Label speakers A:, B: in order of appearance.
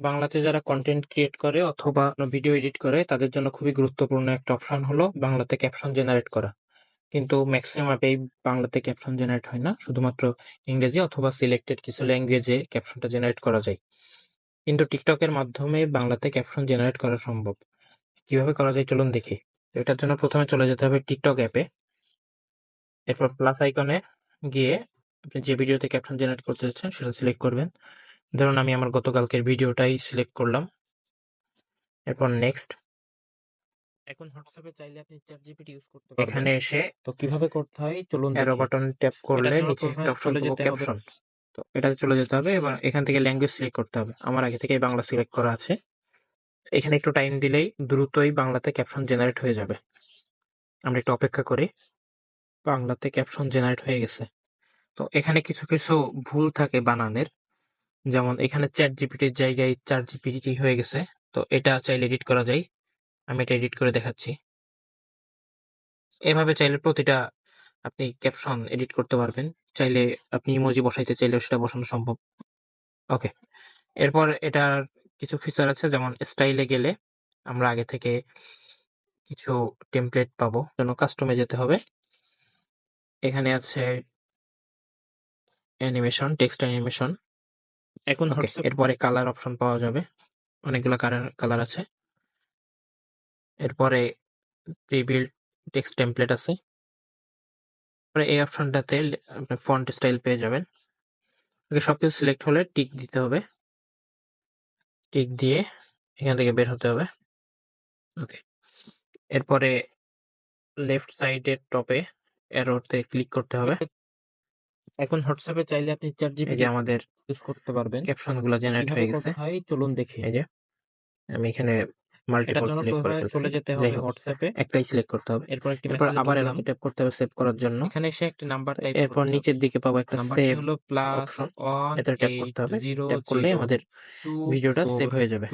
A: বাংলাতে যারা content create করে অথবা ভিডিও এডিট করে, তাদের জন্য খুবই গুরুত্বপূর্ণ একটা অপশন হলো বাংলাতে ক্যাপশন জেনারেট করা। কিন্তু ম্যাক্সিমাম অ্যাপেই বাংলাতে ক্যাপশন জেনারেট হয় না, শুধুমাত্র ইংরেজি অথবা সিলেক্টেড কিছু ল্যাঙ্গুয়েজে ক্যাপশনটা জেনারেট করা যায়। কিন্তু টিকটকের মাধ্যমে বাংলাতে ক্যাপশন জেনারেট করা সম্ভব। কীভাবে করা যায় চলুন দেখি। এটার জন্য প্রথমে চলে যেতে হবে টিকটক অ্যাপে এরপর প্লাস আইকনে গিয়ে আপনি যে ভিডিওতে ক্যাপশন জেনারেট করতে চাচ্ছেন সেটা সিলেক্ট করবেন। ধরুন আমি আমার গতকালকের ভিডিওটাই সিলেক্ট করলাম। এরপর নেক্সট এখন হোয়াটসঅ্যাপে চাইলে আপনি চ্যাট জিপিটি ইউজ করতে পারবেন। এখানে এসে
B: তো কীভাবে করতে হয়? চলুন
A: অ্যারো বাটন ট্যাপ করলে নিচে একটা অপশন পাবো ক্যাপশন তো এটাতে চলে যেতে হবে এবার এখান থেকে ল্যাঙ্গুয়েজ সিলেক্ট করতে হবে। আমার আগে থেকে বাংলা সিলেক্ট করা আছে। এখানে একটু টাইম দিলেই দ্রুতই বাংলাতে ক্যাপশন জেনারেট হয়ে যাবে। আমরা একটু অপেক্ষা করি। বাংলাতে ক্যাপশন জেনারেট হয়ে গেছে। তো এখানে কিছু কিছু ভুল থাকে বানানের। যেমন এখানে চ্যাট জিপিটির জায়গায় চার জিপিটি হয়ে গেছে। তো এটা চাইলে এডিট করা যায়। আমি এটা এডিট করে দেখাচ্ছি। এভাবে চাইলে প্রতিটা আপনি ক্যাপশন এডিট করতে পারবেন। চাইলে আপনি ইমোজি বসাইতে চাইলে সেটা বসানো সম্ভব। ওকে এরপর এটার কিছু ফিচার আছে, যেমন স্টাইলে গেলে আমরা আগে থেকে কিছু টেমপ্লেট পাবো জন্য কাস্টমে যেতে হবে। এখানে আছে অ্যানিমেশন টেক্সট অ্যানিমেশন
B: এখন
A: এরপরে কালার অপশন পাওয়া যাবে। অনেকগুলো কালার কালার আছে। এরপরে প্রিবিল্ড টেক্সট টেমপ্লেট আছে। পরে এই অপশনটাতে আপনি ফন্ট স্টাইল পেয়ে যাবেন। ওকে সবকিছু সিলেক্ট হলে টিক দিতে হবে। টিক দিয়ে এখান থেকে বের হতে হবে। ওকে এরপরে লেফট সাইডের টপে এরোতে ক্লিক করতে হবে।
B: এখন হোয়াটসঅ্যাপে চাইলে আপনি চ্যাট জিপিটি
A: আমাদের
B: ইউজ করতে পারবেন।
A: ক্যাপশনগুলো জেনারেট হয়ে গেছে।
B: হয় চলুন দেখি।
A: এই যে আমি এখানে মাল্টিপল ক্লিক করে
B: চলে যেতে হবে হোয়াটসঅ্যাপে
A: একটাই সিলেক্ট করতে হবে।
B: এরপর একটি
A: এরপর
B: মেসেজ
A: আবার
B: দিলাম
A: ট্যাপ করতে হবে সেভ করার জন্য।
B: এখানে এসে একটি নাম্বার টাইপ
A: এরপর নিচের দিকে পাবো একটা সেভ
B: হলো প্লাস
A: option। এটা ট্যাপ করতে হবে। ট্যাপ করলে আমাদের ভিডিওটা সেভ হয়ে যাবে।